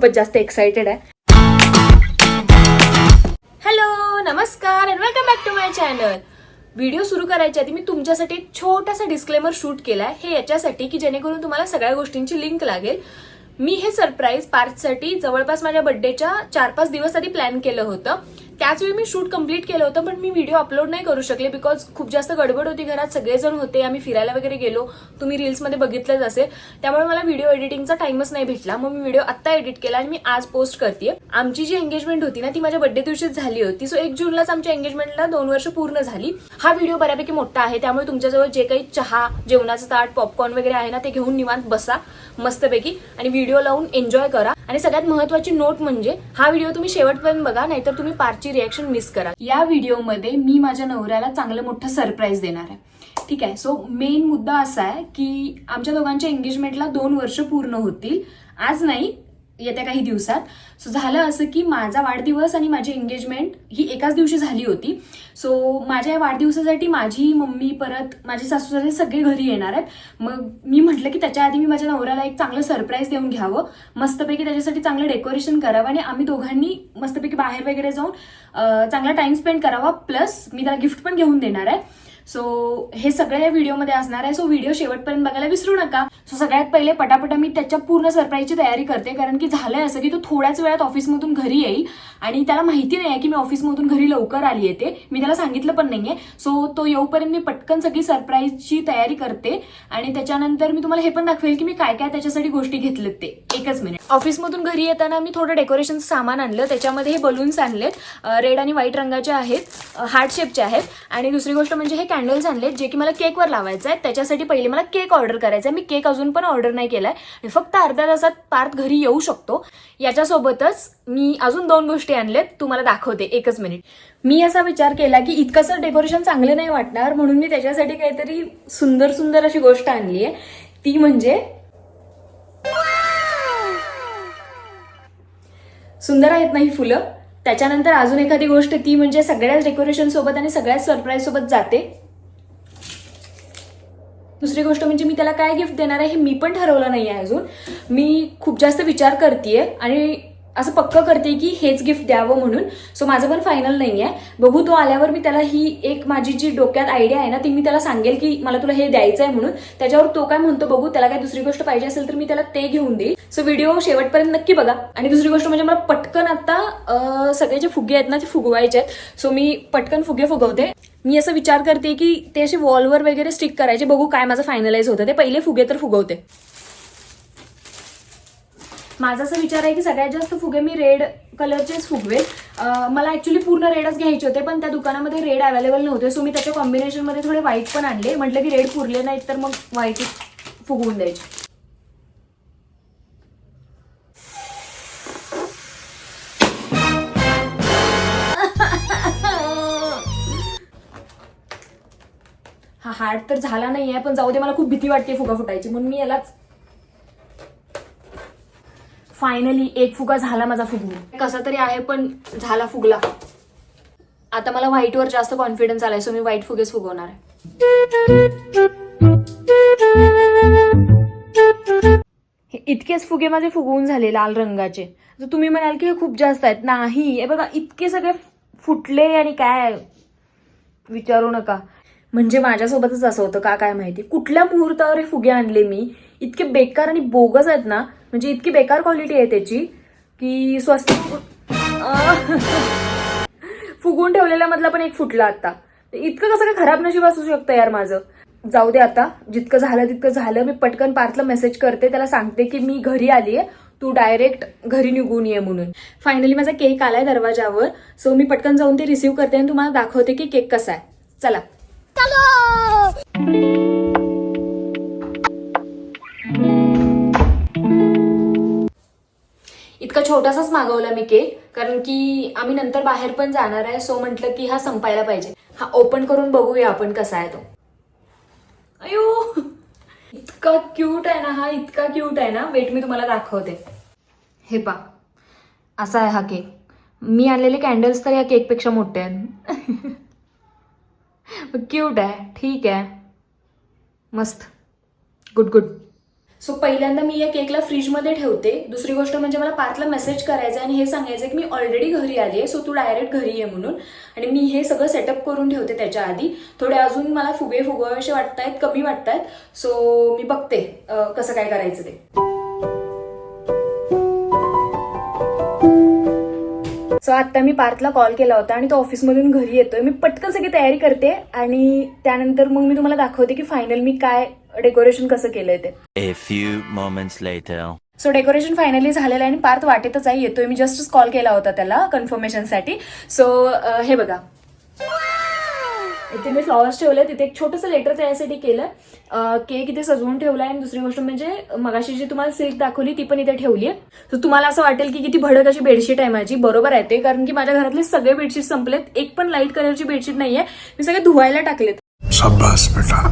खूपच जास्त एक्साइटेड आहे. हॅलो नमस्कार and welcome back to my channel video सुरू करायच्या आधी मी तुमच्यासाठी एक छोटासा डिस्क्लेमर शूट केलाय. हे याच्यासाठी की जेणेकरून तुम्हाला सगळ्या गोष्टींची लिंक लागेल. मी हे सरप्राईज पार्कसाठी जवळपास माझ्या बर्थडेच्या चार पाच दिवस आधी प्लॅन केलं होतं. त्याच वेळी मी शूट कंप्लीट केलं होतं पण मी व्हिडिओ अपलोड नाही करू शकले बिकॉज खूप जास्त गडबड होती घरात. सगळेजण होते आम्ही फिरायला वगैरे गेलो. तुम्ही रील्समध्ये बघितलंच असेल. त्यामुळे मला व्हिडिओ एडिटिंगचा टाइमच नाही भेटला. मग मी व्हिडिओ आत्ता एडिट केला आणि मी आज पोस्ट करते आमची जी एंगेजमेंट होती ना ती माझ्या बर्थडे दिवशीच झाली होती. सो एक जूनलाच आमच्या एंगेजमेंटला दोन वर्ष पूर्ण झाली. हा व्हिडिओ बऱ्यापैकी मोठा आहे. त्यामुळे तुमच्याजवळ जे काही चहा जेवणाचं ताट पॉपकॉर्न वगैरे आहे ना ते घेऊन निवांत बसा. मस्तपैकी. आणि व्हिडिओ लावून एन्जॉय करा. आणि सगळ्यात महत्वाची नोट म्हणजे हा व्हिडिओ तुम्ही शेवटपर्यंत बघा नाहीतर तुम्ही पार्टची रिॲक्शन मिस करा. या व्हिडिओमध्ये मी माझ्या नवऱ्याला चांगलं मोठं सरप्राईज देणार आहे. ठीक आहे? सो मेन मुद्दा असा आहे की आमच्या दोघांच्या एंगेजमेंटला दोन वर्ष पूर्ण होतील. आज नाही येत्या काही दिवसात. सो झालं असं की माझा वाढदिवस आणि माझी एंगेजमेंट ही एकाच दिवशी झाली होती. सो माझ्या या वाढदिवसासाठी माझी मम्मी परत माझे सासू सासरे सगळे घरी येणार आहेत. मग मी म्हटलं की त्याच्या आधी मी माझ्या नवऱ्याला एक चांगलं सरप्राईज देऊन घ्यावं. मस्तपैकी त्याच्यासाठी चांगलं डेकोरेशन करावं आणि आम्ही दोघांनी मस्तपैकी बाहेर वगैरे जाऊन चांगला टाइम स्पेंड करावा. प्लस मी त्याला गिफ्ट पण घेऊन देणार आहे. सो हे सगळं या व्हिडिओमध्ये असणार आहे. सो व्हिडिओ शेवटपर्यंत बघायला विसरू नका. सो सगळ्यात पहिले पटापटा मी त्याच्या पूर्ण सरप्राईजची तयारी करते. कारण की झालंय असं की तो थोड्याच वेळात ऑफिसमधून घरी येईल. आणि त्याला माहिती नाही आहे की मी ऑफिसमधून घरी लवकर आली येते मी त्याला सांगितलं पण नाहीये. सो तो येऊपर्यंत मी पटकन सगळी सरप्राईजची तयारी करते. आणि त्याच्यानंतर मी तुम्हाला हे पण दाखवेल की मी काय काय त्याच्यासाठी गोष्टी घेतलेत ते. एकच मिनिट ऑफिसमधून घरी येताना मी थोडं डेकोरेशन सामान आणलं. त्याच्यामध्ये हे बलून्स आणलेत. रेड आणि व्हाईट रंगाचे आहेत. हार्ट शेपचे आहेत. आणि दुसरी गोष्ट म्हणजे हे कॅन्डल्स आणलेत जे की मला केकवर लावायचं आहे. त्याच्यासाठी पहिले मला केक ऑर्डर करायचा आहे. मी केक अजून पण ऑर्डर नाही केलाय. आणि फक्त अर्ध्या तासात पार्थ घरी येऊ शकतो. याच्यासोबतच मी अजून दोन गोष्टी आणलेत तुम्हाला दाखवते. एकच मिनिट मी असा विचार केला की इतकंसं डेकोरेशन चांगलं नाही वाटणार म्हणून मी त्याच्यासाठी काहीतरी सुंदर सुंदर अशी गोष्ट आणली आहे ती म्हणजे सुंदर आहेत ना ही फुलं? त्याच्यानंतर अजून एखादी गोष्ट ती म्हणजे सगळ्याच डेकोरेशन सोबत आणि सगळ्याच सरप्राईज सोबत जाते. दुसरी गोष्ट म्हणजे मी त्याला काय गिफ्ट देणार आहे हे मी पण ठरवलं नाही आहे अजून. मी खूप जास्त विचार करते आणि असं पक्क करते की हेच गिफ्ट द्यावं म्हणून. सो माझं पण फायनल नाही आहे बघू तो आल्यावर मी त्याला ही एक माझी जी डोक्यात आयडिया आहे ना ती मी त्याला सांगेल की मला तुला हे द्यायचं आहे म्हणून. त्याच्यावर तो काय म्हणतो बघू त्याला काय दुसरी गोष्ट पाहिजे असेल तर मी त्याला ते घेऊन देईल. सो व्हिडिओ शेवटपर्यंत नक्की बघा. आणि दुसरी गोष्ट म्हणजे मला पटकन आता सगळे जे फुगे आहेत ना ते फुगवायचे आहेत. सो मी पटकन फुगे फुगवते. मी असं विचार करते की ते असे वॉलवर वगैरे स्टिक करायचे. बघू काय माझं फायनलाइज होतं. ते पहिले फुगे तर फुगवते. माझा असा विचार आहे की सगळ्यात जास्त फुगे मी रेड कलरचेच फुगवे मला ऍक्च्युली पूर्ण रेडच घ्यायचे होते पण त्या दुकानामध्ये रेड अवेलेबल नव्हते सो मी त्याच्या कॉम्बिनेशनमध्ये थोडे व्हाईट पण आणले. म्हटलं की रेड पुरले नाहीत तर मग व्हाईट फुगवून द्यायचे. हा हार्ट तर झाला नाही आहे पण जाऊ दे मला खूप भीती वाटते फुगा फुटायची. म्हणून मी यालाच फायनली एक फुगा झाला माझा फुगून. कसा तरी आहे पण झाला फुगला. आता मला व्हाईटवर जास्त कॉन्फिडन्स आलाय सो मी व्हाईट फुगेच फुगवणार आहे. हे इतकेच फुगे माझे फुगवून झाले लाल रंगाचे. तर तुम्ही म्हणाल की हे खूप जास्त आहेत. नाही हे बघा इतके सगळे फुटले आणि काय? विचारू नका. म्हणजे माझ्यासोबतच असं होतं का? काय माहिती. कुठल्या मुहूर्तावर हे फुगे आणले मी? इतके बेकार आणि बोगस आहेत ना म्हणजे इतकी बेकार क्वालिटी आहे त्याची की स्वस्त फुगून ठेवलेल्या मधला पण एक फुटला आता. इतकं कसं काय खराब नशीब असू शकतं यार माझं. जाऊ दे आता जितकं झालं तितकं झालं मी पटकन पार्थला मेसेज करते त्याला सांगते की मी घरी आली आहे तू डायरेक्ट घरी निघून ये म्हणून. फायनली माझा केक आलाय दरवाजावर सो मी पटकन जाऊन ते रिसीव्ह करते आणि तुम्हाला दाखवते की केक कसा आहे. चला! इतका छोटासाच मागवला मी केक कारण की आम्ही नंतर बाहेर पण जाणार आहे सो म्हटलं की हा संपायला पाहिजे. हा ओपन करून बघूया आपण कसा आहे तो. अयो! इतका क्यूट आहे ना हा इतका क्यूट आहे ना. वेट मी तुम्हाला दाखवते. हे पा असा आहे हा केक. मी आणलेले कॅन्डल्स तर या केकपेक्षा मोठे आहेत. क्यूट आहे ठीक आहे. मस्त. गुड गुड सो पहिल्यांदा मी या केकला फ्रीजमध्ये ठेवते. दुसरी गोष्ट म्हणजे मला पार्थला मेसेज करायचा आणि हे सांगायचं की मी ऑलरेडी घरी आली आहे सो तू डायरेक्ट घरी ये म्हणून. आणि मी हे सगळं सेटअप करून ठेवते त्याच्या आधी. थोडे अजून मला फुगे फुगवावेसे वाटतायत कमी वाटतायत. सो मी बघते कसं काय करायचं ते. सो आत्ता मी पार्थला कॉल केला होता आणि तो ऑफिसमधून घरी येतोय. मी पटकन सगळी तयारी करते आणि त्यानंतर मग मी तुम्हाला दाखवते की फायनल मी काय डेकोरेशन कसं केलंय ते? A few moments later. So decoration finally झालेलं आहे आणि पार्थ वाटेतच आहे. येतोय. मी जस्टच कॉल केला होता त्याला कन्फर्मेशनसाठी सो हे बघा. इथे मी फ्लॉवर्स ठेवले तिथे एक छोटंसं लेटर त्यासाठी केलं केक इथे सजवून ठेवलाय. आणि दुसरी गोष्ट म्हणजे मगाशी जी तुम्हाला सिल्क दाखवली ती पण इथे ठेवली आहे. तर तुम्हाला असं वाटेल की किती भडक अशी बेडशीट आहे माझी. बरोबर आहे ते. कारण की माझ्या घरातले सगळे बेडशीट संपलेत. एक पण लाइट कलरची बेडशीट नाहीये. मी सगळे धुवायला टाकलेत. बेटा.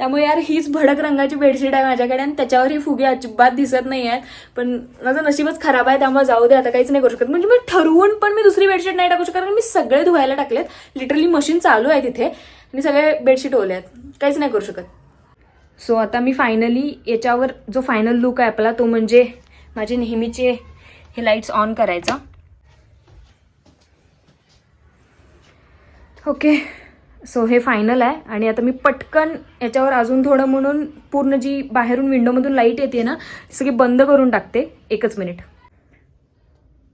त्यामुळे यार हीच भडक रंगाची बेडशीट आहे माझ्याकडे आणि त्याच्यावर ही फुगे अजिबात दिसत नाही आहेत. पण माझं नशीबच खराब आहे त्यामुळे जाऊ दे आता काहीच नाही करू शकत. म्हणजे मी ठरवून पण मी दुसरी बेडशीट नाही टाकू शकत कारण मी सगळे धुवायला टाकलेत. लिटरली मशीन चालू आहे तिथे. आणि सगळे बेडशीट ओले आहेत. काहीच नाही करू शकत. सो आता मी फायनली याच्यावर जो फायनल लुक आहे आपला तो म्हणजे माझे नेहमीचे हे लाईट्स ऑन करायचा. ओके सो हे फायनल आहे आणि आता मी पटकन याच्यावर अजून थोडं म्हणून पूर्ण जी बाहेरून विंडोमधून लाइट येते ना सगळी बंद करून टाकते एकच मिनिट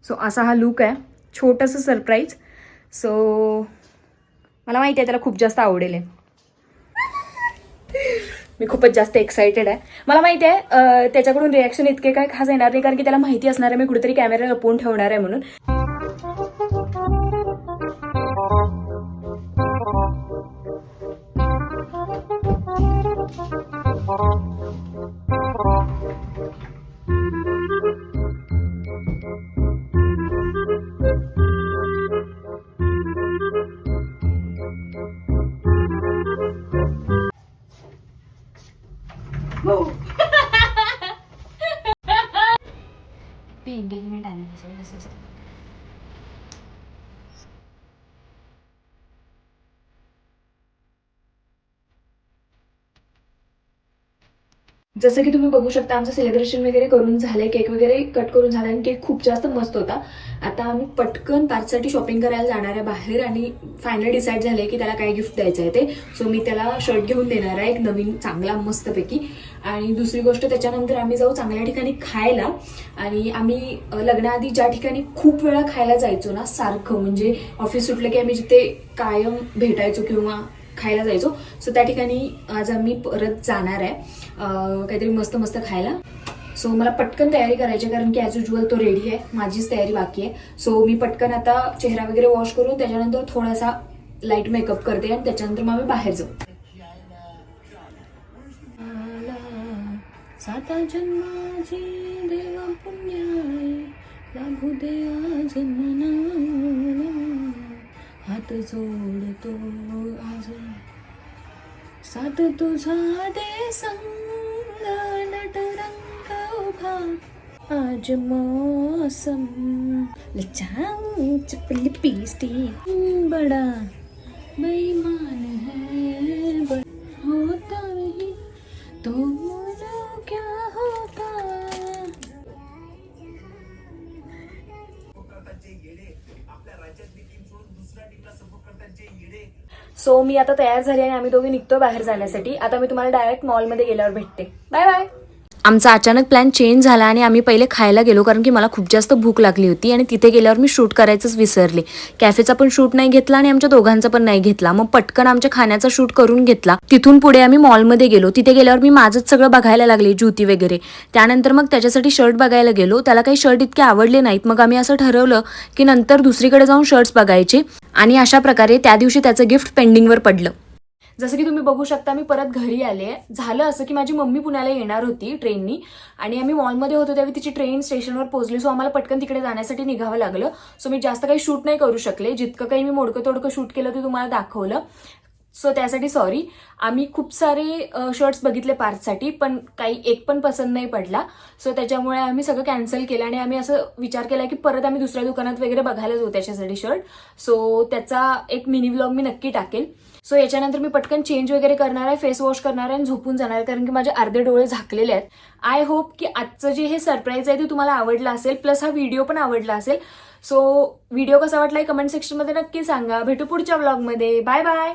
सो असा हा लुक आहे. छोटंसं सरप्राईज सो मला माहिती आहे त्याला खूप जास्त आवडेल आहे मी खूपच जास्त एक्सायटेड आहे. मला माहिती आहे त्याच्याकडून रिॲक्शन इतके काय खास येणार नाही कारण की त्याला माहिती असणार आहे मी कुठेतरी कॅमेरा लपवून ठेवणार आहे म्हणून. 病给你们带来的是不是 जसं की तुम्ही बघू शकता आमचं सेलिब्रेशन वगैरे करून झालंय केक वगैरे कट करून झाला आणि केक खूप जास्त मस्त होता. आता आम्ही पटकन पार्कसाठी शॉपिंग करायला जाणार आहे बाहेर आणि फायनल डिसाईड झालंय की त्याला काय गिफ्ट द्यायचं आहे ते. सो मी त्याला शर्ट घेऊन देणार आहे एक नवीन चांगला मस्तपैकी. आणि दुसरी गोष्ट त्याच्यानंतर आम्ही जाऊ चांगल्या ठिकाणी खायला. आणि आम्ही लग्नाआधी ज्या ठिकाणी खूप वेळा खायला जायचो ना सारखं म्हणजे ऑफिस सुटलं की आम्ही जिथे कायम भेटायचो किंवा खायला जायचो. सो त्या ठिकाणी आज आम्ही परत जाणार आहे. काहीतरी मस्त मस्त खायला. सो मला पटकन तयारी करायची कारण की ॲज युजल तो रेडी आहे. माझीच तयारी बाकी आहे. सो मी पटकन आता चेहरा वगैरे वॉश करून त्याच्यानंतर थोडासा लाइट मेकअप करते आणि त्याच्यानंतर मग आम्ही बाहेर जाऊ. साता जन्माची देवा पुण्याई लाभू दे आज हात जोडतो आज. सात तुझा दे संग नटरंग उभा. आज मौसम लचांग चपली पीस्टी बड़ा. बेईमान सो मी आता तयार झाली आणि आम्ही दोघे निघतो बाहेर जाण्यासाठी. आता मी तुम्हाला डायरेक्ट मॉलमध्ये गेल्यावर भेटते. बाय बाय आमचा अचानक प्लॅन चेंज झाला आणि आम्ही पहिले खायला गेलो कारण की मला खूप जास्त भूक लागली होती आणि तिथे गेल्यावर मी शूट करायचंच विसरले. कॅफेचा पण शूट नाही घेतला आणि आमच्या दोघांचा पण नाही घेतला. मग पटकन आमच्या खाण्याचा शूट करून घेतला. तिथून पुढे आम्ही मॉलमध्ये गेलो. तिथे गेल्यावर मी माझंच सगळं बघायला लागले ज्युती वगैरे. त्यानंतर मग त्याच्यासाठी शर्ट बघायला गेलो. त्याला काही शर्ट इतके आवडले नाहीत. मग आम्ही असं ठरवलं की नंतर दुसरीकडे जाऊन शर्ट्स बघायचे. आणि अशा प्रकारे त्या दिवशी त्याचं गिफ्ट पेंडिंगवर पडलं. जसं की तुम्ही बघू शकता मी परत घरी आले. झालं असं की माझी मम्मी पुण्याला येणार होती ट्रेननी आणि आम्ही मॉलमध्ये होतो त्यावेळी तिची ट्रेन स्टेशनवर पोहोचली. सो आम्हाला पटकन तिकडे जाण्यासाठी निघावं लागलं. सो मी जास्त काही शूट नाही करू शकले. जितकं काही मी मोडकं तोडकं शूट केलं ते तुम्हाला दाखवलं. सो त्यासाठी सॉरी आम्ही खूप सारे शर्ट्स बघितले पार्थसाठी पण काही एक पण पसंत नाही पडला. सो त्याच्यामुळे आम्ही सगळं कॅन्सल केलं आणि आम्ही असं विचार केला की परत आम्ही दुसऱ्या दुकानात वगैरे बघायला जाऊ त्याच्यासाठी शर्ट सो त्याचा एक मिनी व्लॉग मी नक्की टाकेल. सो याच्यानंतर मी पटकन चेंज वगैरे करणार आहे फेस वॉश करणार आहे आणि झोपून जाणार आहे. कारण की माझे अर्धे डोळे झाकलेले आहेत. आय होप की आजचं जे हे सरप्राईज आहे ते तुम्हाला आवडलं असेल प्लस हा व्हिडिओ पण आवडला असेल. सो व्हिडिओ कसा वाटलाय कमेंट सेक्शनमध्ये नक्की सांगा. भेटू पुढच्या ब्लॉगमध्ये बाय बाय